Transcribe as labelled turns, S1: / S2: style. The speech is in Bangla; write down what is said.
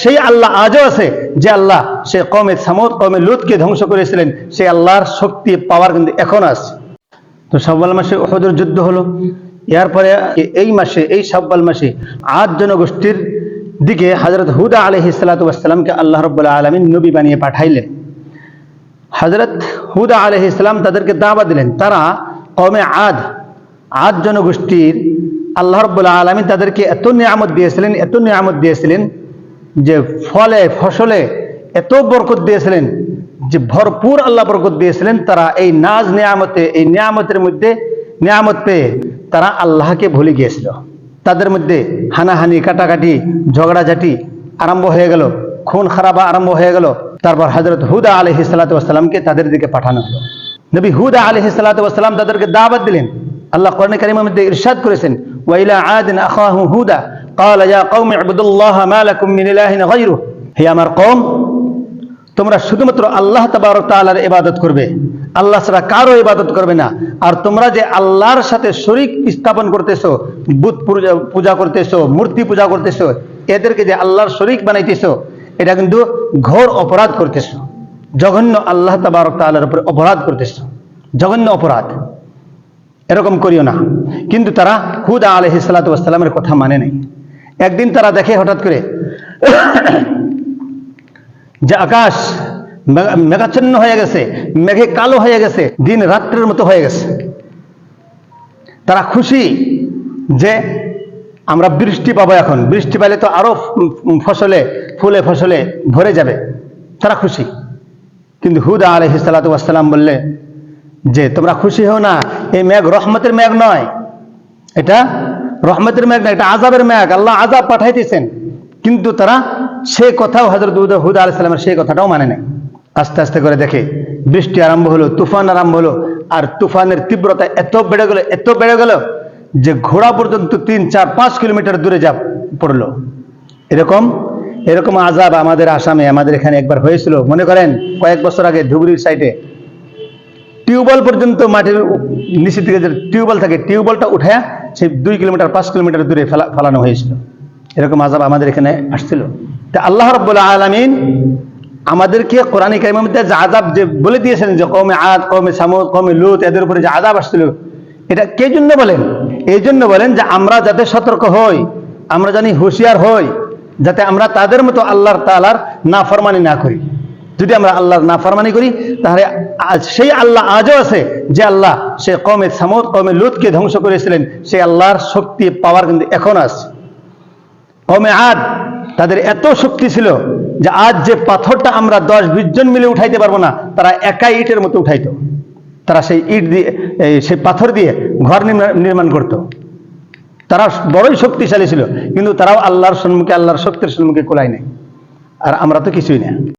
S1: সেই আল্লাহ আজও আছে যে আল্লাহ সে কমে সামদ কমে লুতকে ধ্বংস করেছিলেন। সেই আল্লাহর শক্তি পাওয়ার কিন্তু এখন আছে। তো সাব্বাল মাসে ওহদের যুদ্ধ হলো। এরপরে এই মাসে, এই সাব্বাল মাসে আট জনগোষ্ঠীর দিকে হজরত হুদা আলহি সালাতামকে আল্লাহ রব্বুল্লাহ আলমিন নবী বানিয়ে পাঠাইলেন। হজরত হুদা আলহ ইসলাম তাদেরকে দাবা দিলেন। তারা কমে আদ আদ জনগোষ্ঠীর আল্লাহ রব্বুল্লাহ আলমিন তাদেরকে এত নিয়ামত দিয়েছিলেন, এত নিয়ামত দিয়েছিলেন যে ফলে, ফসলে এত বরকত দিয়েছিলেন, যে ভরপুর আল্লাহ বরকত দিয়েছিলেন, তারা এই নাজ নিয়ামতে, এই নিয়ামতের মধ্যে নিয়ামত পেয়ে তারা আল্লাহকে ভুলে গিয়েছিল। তাদের মধ্যে হানাহানি, কাটাকাটি, ঝগড়াঝাটি আরম্ভ হয়ে গেল, খুন খারাপা আরম্ভ হয়ে গেল। তারপর হজরত হুদা আলহি সাল্লাতামকে তাদের দিকে পাঠানো হলো। নবী হুদা আলহি সাল্লাতাম তাদেরকে দাওয়াত দিলেন। আল্লাহ কোরআন কারিমের মধ্যে ইরশাদ করেছেন ওয়াইলা আদিন আখাহু হুদা قال يا قوم اعبدوا الله ما لكم من اله غيره হে আমার কওম তোমরা শুধুমাত্র আল্লাহ তাবারক তাআলার ইবাদত করবে আল্লাহ ছাড়া কারো ইবাদত করবে না আর তোমরা যে আল্লাহর সাথে শরীক স্থাপন করতেছো বুত পূজা- পূজা করতেছো মূর্তি পূজা করতেছো এদেরকে যে আল্লাহর শরীক বানাইতেছো এটা কিন্তু ঘোর অপরাধ করতেছো জঘন্য আল্লাহ তাবারক তাআলার উপর অপরাধ করতেছো জঘন্য অপরাধ এরকম করিও না কিন্তু তারা হুদা আলহি সাল্লাতামের কথা মানে নাই একদিন তারা দেখে হঠাৎ করে, যে আকাশ মেঘাচ্ছন্ন হয়ে গেছে, মেঘে কালো হয়ে গেছে, দিন রাত্রের মতো হয়ে গেছে। তারা খুশি যে আমরা বৃষ্টি পাবো এখন। বৃষ্টি পেলে তো আরও ফসলে, ফুলে ফসলে ভরে যাবে। তারা খুশি। কিন্তু হুদা আলহি সাল্লাতাম বললে, যে তোমরা খুশি হও না, এই মেঘ রহমতের মেঘ নয়। এটা রহমতের মেঘ না, এটা আজাবের মেঘ, আল্লাহ আজাব পাঠাইতেছেন। কিন্তু তারা সে কথাও হজরত হুদা আলি সাল্লামের সেই কথাটাও মানে নাই। আস্তে আস্তে করে দেখে, বৃষ্টি আরম্ভ হলো, তুফান আরম্ভ হলো, আর তুফানের তীব্রতা এত বেড়ে গেল, এত বেড়ে গেল যে ঘোড়া পর্যন্ত তিন, চার, পাঁচ কিলোমিটার দূরে যা পড়ল। এরকম এরকম আজাব আমাদের আসামে, আমাদের এখানে একবার হয়েছিল। মনে করেন, কয়েক বছর আগে ধুবড়ির সাইডে। টিউবওয়েল পর্যন্ত মাটির নিচে থেকে যে টিউবওয়েল থাকে, টিউবওয়েলটা উঠে সেই দুই কিলোমিটার, পাঁচ কিলোমিটার দূরে ফেলা ফেলানো হয়েছিল। এরকম আজাব আমাদের এখানে আসছিল। তা আল্লাহ রব্বুল্লাহ আলমিন আমাদেরকে কোরআন কারিমের মধ্যে যে আজাব যে বলে দিয়েছেন যে কমে আদ কমে সামুদ কমে লুত, এদের উপরে যে আজাব আসছিল, এটা কে জন্য বলেন? এই জন্য বলেন যে আমরা যাতে সতর্ক হই, আমরা জানি হুঁশিয়ার হই, যাতে আমরা তাদের মতো আল্লাহর তালার না ফরমানি না করি। যদি আমরা আল্লাহর না ফরমানি করি, তাহলে সেই আল্লাহ আজও আছে যে আল্লাহ সে কমে সামুদ কমে লুতকে ধ্বংস করেছিলেন। সেই আল্লাহর শক্তি পাওয়ার কিন্তু এখন আছে। কমে আদ, তাদের এত শক্তি ছিল যে আজ যে পাথরটা আমরা দশ, বিশ জন মিলে উঠাইতে পারব না, তারা একাই ইটের মতো উঠাইতো। তারা সেই ইট দিয়ে সেই পাথর দিয়ে ঘর নির্মা- নির্মাণ করত। তারা বড়ই শক্তিশালী ছিল, কিন্তু তারাও আল্লাহর সম্মুখে, আল্লাহর শক্তির সম্মুখে কোলাই নেই। আর আমরা তো কিছুই না।